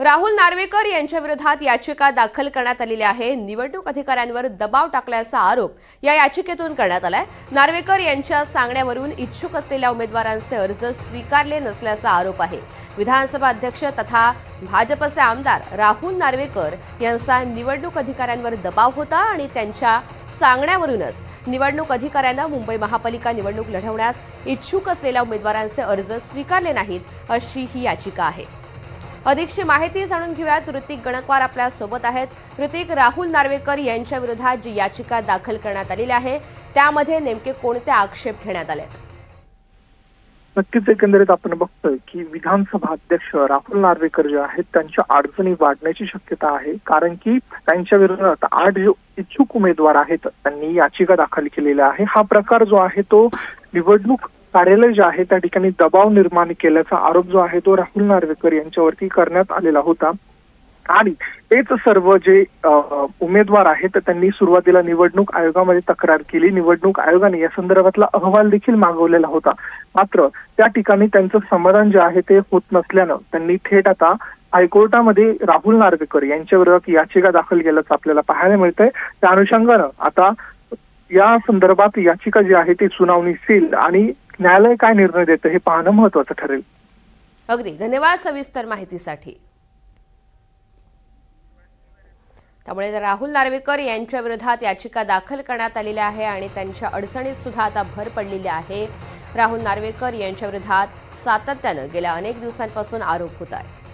राहुल नार्वेकर यांच्या विरोधात याचिका दाखल करण्यात आलेली आहे. निवडणूक अधिकाऱ्यांवर दबाव टाकल्याचा आरोप या याचिकेतून करण्यात आलाय. नार्वेकर यांच्या सांगण्यावरून इच्छुक असलेल्या उमेदवारांचे अर्ज स्वीकारले नसल्याचा आरोप आहे. विधानसभा अध्यक्ष तथा भाजपचे आमदार राहुल नार्वेकर यांचा निवडणूक अधिकाऱ्यांवर दबाव होता आणि त्यांच्या सांगण्यावरूनच निवडणूक अधिकाऱ्यांना मुंबई महापालिका निवडणूक लढवण्यास इच्छुक असलेल्या उमेदवारांचे अर्ज स्वीकारले नाहीत अशी ही याचिका आहे. अधिकची माहिती जाणून घेऊयात. ऋतिक गणकवार आपल्यासोबत आहेत. ऋतिक राहुल नार्वेकर यांच्या विरोधात जी याचिका दाखल करण्यात आलेली आहे त्यामध्ये नेमके कोणते आक्षेप घेण्यात आले नक्कीच एकंदरीत आपण बघतोय की विधानसभा अध्यक्ष राहुल नार्वेकर जे आहेत त्यांच्या अडचणी वाढण्याची शक्यता आहे. कारण की त्यांच्या विरोधात आठ जे इच्छुक उमेदवार आहेत त्यांनी याचिका दाखल केलेल्या आहे. हा प्रकार जो आहे तो निवडणूक कार्यालय जे आहे त्या ठिकाणी दबाव निर्माण केल्याचा आरोप जो आहे तो राहुल नार्वेकर यांच्यावरती करण्यात आलेला होता. आणि तेच सर्व जे उमेदवार आहेत त्यांनी सुरुवातीला निवडणूक आयोगामध्ये तक्रार केली. निवडणूक आयोगाने या संदर्भातला अहवाल देखील मागवलेला होता. मात्र त्या ठिकाणी त्यांचं समाधान जे आहे ते होत नसल्यानं त्यांनी थेट आता हायकोर्टामध्ये राहुल नार्वेकर यांच्या विरोधात याचिका दाखल केल्याचं आपल्याला पाहायला मिळतंय. त्या अनुषंगानं आता या संदर्भात याचिका जी आहे ती सुनावणीस आणि न्यायालय काय निर्णय देतं हे पाहणं महत्वाचं ठरेल. अगदी. धन्यवाद सविस्तर माहितीसाठी. त्यामुळे राहुल नार्वेकर यांच्या विरोधात याचिका दाखल करण्यात आलेली आहे आणि त्यांच्या अडचणीत सुद्धा आता भर पडलेली आहे राहुल नार्वेकर यांच्या विरोधात सातत्यानं गेल्या अनेक दिवसांपासून आरोप होत आहेत.